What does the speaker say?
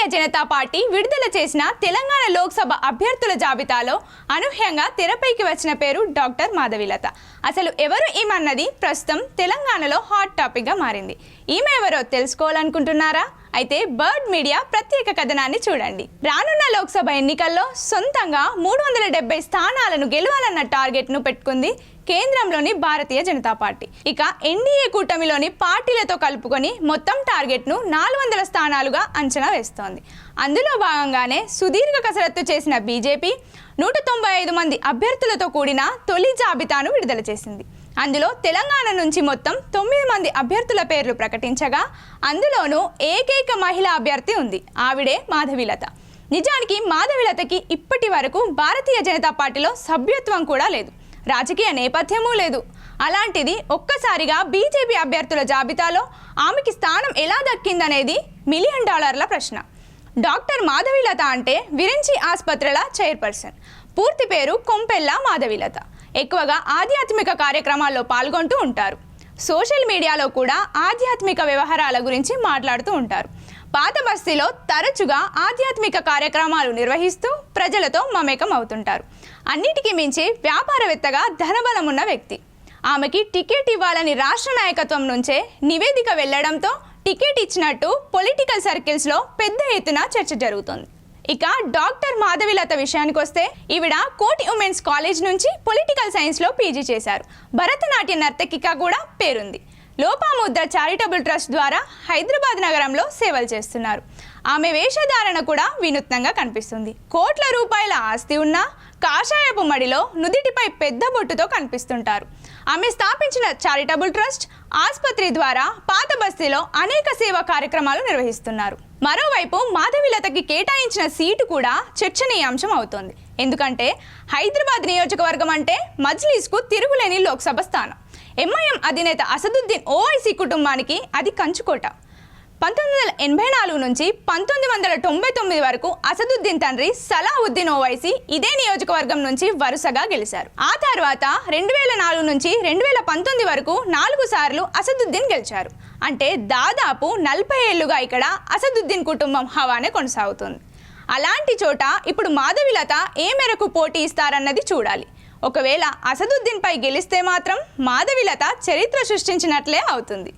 భారతీయ Janata party విడుదల చేసిన తెలంగాణ లోక్సభ అభ్యర్థుల జాబితాలో అనూహ్యంగా తెరపైకి వచ్చిన పేరు డాక్టర్ మాధవిలత. అసలు ఎవరు ఈమన్నది ప్రస్తుతం తెలంగాణలో హాట్ టాపిక్గా మారింది. ఈమె ఎవరో తెలుసుకోవాలనుకుంటున్నారా? అయితే బర్డ్ మీడియా ప్రత్యేక కథనాన్ని చూడండి. రానున్న లోక్సభ ఎన్నికల్లో సొంతంగా మూడు వందల డెబ్బై స్థానాలను గెలవాలన్న టార్గెట్ను పెట్టుకుంది కేంద్రంలోని భారతీయ జనతా పార్టీ. ఇక ఎన్డీఏ కూటమిలోని పార్టీలతో కలుపుకొని మొత్తం టార్గెట్ను నాలుగు వందల స్థానాలుగా అంచనా వేస్తోంది. అందులో భాగంగానే సుదీర్ఘ కసరత్తు చేసిన బీజేపీ నూట తొంభై ఐదు మంది అభ్యర్థులతో కూడిన తొలి జాబితాను విడుదల చేసింది. అందులో తెలంగాణ నుంచి మొత్తం తొమ్మిది మంది అభ్యర్థుల పేర్లు ప్రకటించగా అందులోనూ ఏకైక మహిళా అభ్యర్థి ఉంది. ఆవిడే మాధవిలత. నిజానికి మాధవిలతకి ఇప్పటి వరకు భారతీయ జనతా పార్టీలో సభ్యత్వం కూడా లేదు. రాజకీయ నేపథ్యమూ లేదు. అలాంటిది ఒక్కసారిగా బీజేపీ అభ్యర్థుల జాబితాలో ఆమెకి స్థానం ఎలా దక్కిందనేది మిలియన్ డాలర్ల ప్రశ్న. డాక్టర్ మాధవిలత అంటే విరించి ఆసుపత్రుల చైర్పర్సన్. పూర్తి పేరు కొంపెల్ల మాధవిలత. ఎక్కువగా ఆధ్యాత్మిక కార్యక్రమాల్లో పాల్గొంటూ ఉంటారు. సోషల్ మీడియాలో కూడా ఆధ్యాత్మిక వ్యవహారాల గురించి మాట్లాడుతూ ఉంటారు. పాత బస్తీలో తరచుగా ఆధ్యాత్మిక కార్యక్రమాలు నిర్వహిస్తూ ప్రజలతో మమేకం అవుతుంటారు. అన్నిటికీ మించి వ్యాపారవేత్తగా ధనబలం ఉన్న వ్యక్తి. ఆమెకి టికెట్ ఇవ్వాలని రాష్ట్ర నాయకత్వం నుంచే నివేదిక వెళ్ళడంతో టికెట్ ఇచ్చినట్టు పొలిటికల్ సర్కిల్స్లో పెద్ద ఎత్తున చర్చ జరుగుతుంది. ఇక డాక్టర్ మాధవిలత విషయానికి వస్తే ఈవిడ కోటి ఉమెన్స్ కాలేజ్ నుంచి పొలిటికల్ సైన్స్లో పీజీ చేశారు. భరతనాట్య నర్తకిగా కూడా పేరుంది. లోపాముద్ద చారిటబుల్ ట్రస్ట్ ద్వారా హైదరాబాద్ నగరంలో సేవలు చేస్తున్నారు. ఆమె వేషధారణ కూడా వినూత్నంగా కనిపిస్తుంది. కోట్ల రూపాయల ఆస్తి ఉన్న కాషాయపు మడిలో నుదిటిపై పెద్ద బొట్టుతో కనిపిస్తుంటారు. ఆమె స్థాపించిన చారిటబుల్ ట్రస్ట్ ఆసుపత్రి ద్వారా పాత బస్తీలో అనేక సేవా కార్యక్రమాలు నిర్వహిస్తున్నారు. మరోవైపు మాధవిలతకి కేటాయించిన సీటు కూడా చర్చనీయాంశం అవుతోంది. ఎందుకంటే హైదరాబాద్ నియోజకవర్గం అంటే మజ్లీస్కు తిరుగులేని లోక్సభ స్థానం. ఎంఐఎం అధినేత అసదుద్దీన్ ఓవైసీ కుటుంబానికి అది కంచుకోట. పంతొమ్మిది వందల ఎనభై నాలుగు నుంచి పంతొమ్మిది వందల తొంభై తొమ్మిది వరకు అసదుద్దీన్ తండ్రి సలావుద్దీన్ ఓవైసీ ఇదే నియోజకవర్గం నుంచి వరుసగా గెలిచారు ఆ తర్వాత రెండు వేల నాలుగు నుంచి రెండు వేల పంతొమ్మిది వరకు నాలుగు సార్లు అసదుద్దీన్ గెలిచారు. అంటే దాదాపు నలభై ఏళ్ళుగా ఇక్కడ అసదుద్దీన్ కుటుంబం హవానే కొనసాగుతుంది. అలాంటి చోట ఇప్పుడు మాధవిలత ఏ మేరకు పోటీ ఇస్తారన్నది చూడాలి. ఒకవేళ అసదుద్దీన్పై గెలిస్తే మాత్రం మాధవిలత చరిత్ర సృష్టించినట్లే అవుతుంది.